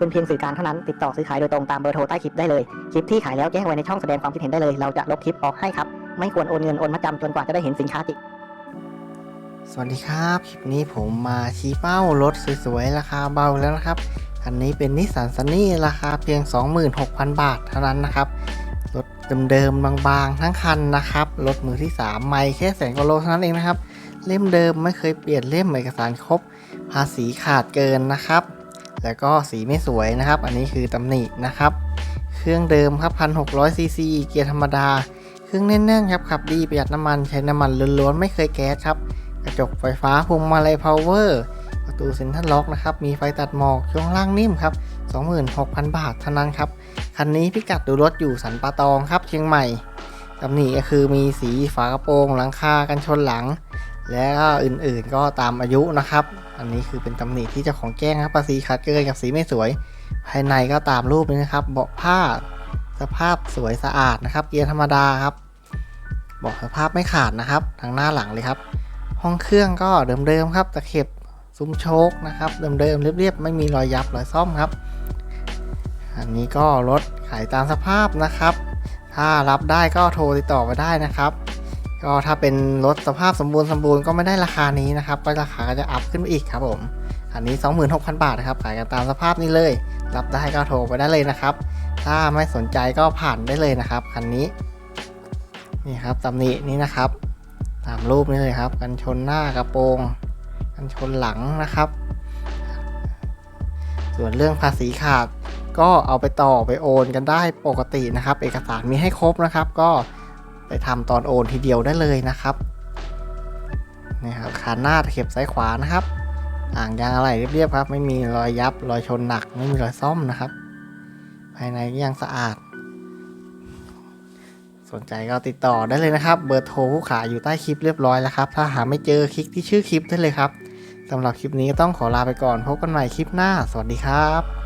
เป็นเพียงสื่อกลางเท่านั้น ติดต่อซื้อขายโดยตรงตามเบอร์โทรใต้คลิปได้เลย คลิปที่ขายแล้วแจ้งไว้ในช่องแสดงความคิดเห็นได้เลย เราจะลบคลิปออกให้ครับ ไม่ควรโอนเงินโอนมาจำจนกว่าจะได้เห็นสินค้าจริง สวัสดีครับ คลิปนี้ผมมาชี้เป้ารถสวยๆ ราคาเบาแล้วนะครับ คันนี้เป็นนิสสันซันนี่ราคาเพียง 26,000 บาทเท่านั้นนะครับ รถเดิมๆ บางๆ ทั้งคันนะครับ รถมือที่ 3 ไม่แค่แสนกว่าโลเท่านั้นเองนะครับ เล่มเดิมไม่เคยเปลี่ยนเล่มเอกสารครบ ภาษีขาดเกินนะครับ แล้วก็สีไม่สวยนะครับ อันนี้คือตำหนินะครับ เครื่องเดิมครับ 1,600 ซีซีเกียร์ธรรมดา เครื่องแน่นๆครับขับดีประหยัดน้ำมันใช้น้ำมันล้วนๆ ไม่เคยแก๊สครับ กระจกไฟฟ้าพวงมาลัยพาวเวอร์ประตูเซ็นทรัลล็อกนะครับ มีไฟตัดหมอกช่วงล่างนิ่มครับ 26,000 บาทเท่านั้นครับ คันนี้พิกัดดูรถอยู่สันปะตองครับเชียงใหม่ตำหนิก็คือมีสีฝากระโปรงหลังคากันชนหลัง และก็อื่นๆก็ตามอายุนะครับ อันนี้คือเป็นตำหนิที่เจ้าของแจ้งครับภาษีขาดเกินกับสีไม่สวย ภายในก็ตามรูปนี้นะครับ เบาะผ้าสภาพสวยสะอาดนะครับ เกียร์ธรรมดาครับเบาะสภาพไม่ขาดนะครับทางหน้าหลังเลยครับ ห้องเครื่องก็เดิมๆครับตะเข็บซุ้มโชคนะครับเดิมๆเรียบๆไม่มีรอยยับรอยซ่อมครับ อันนี้ก็รถขายตามสภาพนะครับ ถ้ารับได้ก็โทรติดต่อมาได้นะครับ ก็ถ้าเป็นรถสภาพสมบูรณ์สมบูรณ์ก็ไม่ได้ราคานี้นะครับ ก็ราคาก็จะอัพขึ้นไปอีกครับผม อันนี้ 26,000 บาทนะครับขายกันตามสภาพนี้เลย รับได้ก็โทรไปได้เลยนะครับ ถ้าไม่สนใจก็ผ่านได้เลยนะครับคันนี้นี่ครับตำหนินี้นะครับตามรูปนี้เลยครับ กันชนหน้ากระโปรง กันชนหลังนะครับ ส่วนเรื่องภาษีขาดก็เอาไปต่อไปโอนกันได้ปกตินะครับ เอกสารมีให้ครบนะครับ ก็ ไปทำตอนโอนทีเดียวได้เลยนะครับนี่ครับคาหน้าเข็บซ้ายขวานะครับอ่างยางอะไรเรียบๆครับ ไม่มีรอยยับรอยชนหนัก ไม่มีรอยซ่อมนะครับ ภายในยังสะอาด สนใจก็ติดต่อได้เลยนะครับ เบอร์โทรผู้ขายอยู่ใต้คลิปเรียบร้อยแล้วครับ ถ้าหาไม่เจอคลิกที่ชื่อคลิปได้เลยครับสำหรับคลิปนี้ต้องขอลาไปก่อนพบกันใหม่คลิปหน้า สวัสดีครับ